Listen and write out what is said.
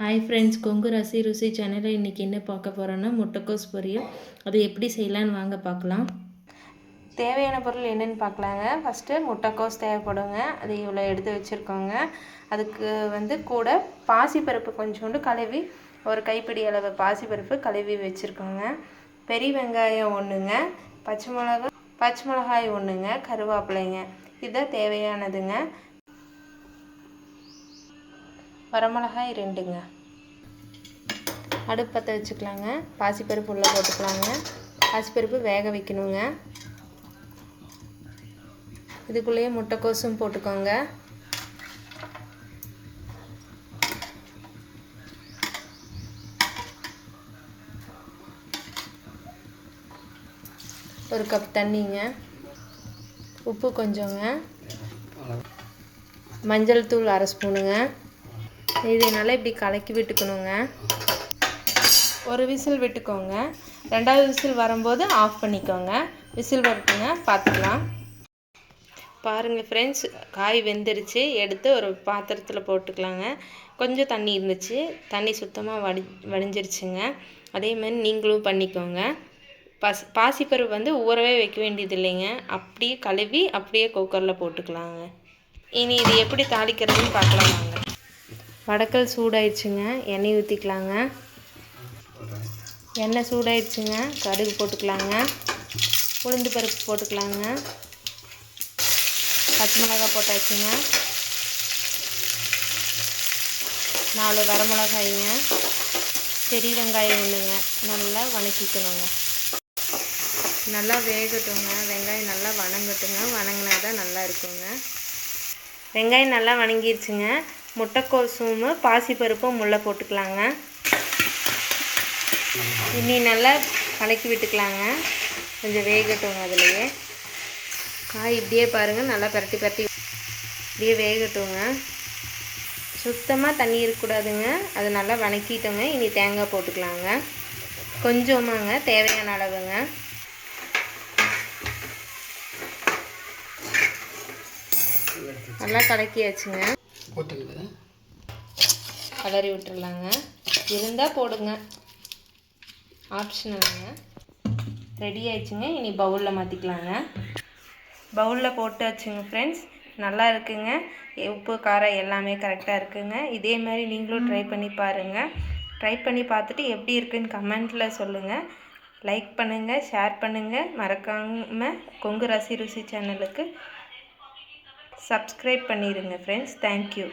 Hi friends Kongu ரசி ருசி சேனலில் இன்றைக்கி என்ன பார்க்க போகிறோன்னா முட்டைக்கோஸ் பொரியல். அது எப்படி செய்யலான்னு வாங்க பார்க்கலாம். தேவையான பொருள் என்னென்னு பார்க்கலாங்க. ஃபஸ்ட்டு முட்டைக்கோஸ் தேவைப்படுங்க. அது இவ்வளோ எடுத்து வச்சுருக்கோங்க. அதுக்கு வந்து கூட பாசிப்பருப்பு கொஞ்சோண்டு கழுவி ஒரு கைப்பிடி அளவு பாசிப்பருப்பு கழுவி வச்சுருக்கோங்க. பெரிய வெங்காயம் ஒன்றுங்க பச்சை மிளகா பச்சை மிளகாய் ஒன்றுங்க கருவேப்பிலைங்க. இதுதான் தேவையானதுங்க. வரமிளகாய் ரெண்டுங்க அடுப்பு பற்ற வச்சுக்கலாங்க. பாசிப்பருப்பு உள்ளே போட்டுக்கலாங்க. பாசிப்பருப்பு வேக வைக்கணுங்க. இதுக்குள்ளேயே முட்டைக்கோசும் போட்டுக்கோங்க. ஒரு கப் தண்ணிங்க. உப்பு கொஞ்சங்க. மஞ்சள் தூள் அரை ஸ்பூனுங்க. இதை நல்லா இப்படி கலக்கி விட்டுக்கணுங்க. ஒரு விசில் விட்டுக்கோங்க. ரெண்டாவது விசில் வரும்போது ஆஃப் பண்ணிக்கோங்க. விசில் வரட்டுங்க பார்த்துக்கலாம். பாருங்கள் ஃப்ரெண்ட்ஸ் காய் வெந்துருச்சு. எடுத்து ஒரு பாத்திரத்தில் போட்டுக்கலாங்க. கொஞ்சம் தண்ணி இருந்துச்சு. தண்ணி சுத்தமாக வடி வடிஞ்சிருச்சுங்க. அதே மாதிரி நீங்களும் பண்ணிக்கோங்க. பஸ் பாசிப்பருப்பு வந்து ஊறவே வைக்க வேண்டியது இல்லைங்க அப்படியே கழுவி அப்படியே குக்கரில் போட்டுக்கலாங்க. இனி இது எப்படி தாளிக்கிறதுன்னு பார்க்கலாம் வாங்க. வடக்கல் சூடாயிடுச்சுங்க எண்ணெய் ஊற்றிக்கலாங்க எண்ணெய் சூடாயிடுச்சுங்க கடுகு போட்டுக்கலாங்க. உளுந்து பருப்பு போட்டுக்கலாங்க. பச்சை மிளகாய் போட்டாச்சுங்க. நாலு வரமிளகாய்ங்க பெரிய வெங்காயம் ஒன்றுங்க நல்லா வணக்கிக்கணுங்க. நல்லா வேகட்டுங்க. வெங்காயம் நல்லா வணங்கட்டுங்க. வணங்கினா தான் நல்லா இருக்குங்க. வெங்காயம் நல்லா வணங்கிடுச்சுங்க. முட்டைக்கோசும் பாசிப்பருப்பும் முள்ளை போட்டுக்கலாங்க. இனி நல்லா கலக்கி விட்டுக்கலாங்க. கொஞ்சம் வேகட்டும் அதுலேயே. காய் இப்படியே பாருங்கள் நல்லா பரட்டி பரட்டி. இப்படியே வேகட்டுங்க. சுத்தமாக தண்ணி இருக்கக்கூடாதுங்க. அதை நல்லா வணக்கிட்டோங்க. இனி தேங்காய் போட்டுக்கலாங்க. கொஞ்சமாங்க தேவையான அளவுங்க. நல்லா கலக்கியாச்சுங்க. கலரி விட்டுடலாங்க இருந்தால் போடுங்க. ஆப்ஷனலுங்க ரெடி ஆயிடுச்சுங்க. இனி பவுலில் மாற்றிக்கலாங்க பவுலில் போட்டாச்சுங்க ஃப்ரெண்ட்ஸ் நல்லா இருக்குங்க. உப்பு காரம் எல்லாமே கரெக்டாக இருக்குங்க. இதே மாதிரி நீங்களும் ட்ரை பண்ணி பாருங்கள் ட்ரை பண்ணி பார்த்துட்டு எப்படி இருக்குன்னு கமெண்ட்டில் சொல்லுங்கள் லைக் பண்ணுங்கள் ஷேர் பண்ணுங்கள் மறக்காமல் கொங்கு ரசி ருசி சேனலுக்கு சப்ஸ்கிரைப் பண்ணிடுங்க ஃப்ரெண்ட்ஸ் தேங்க்யூ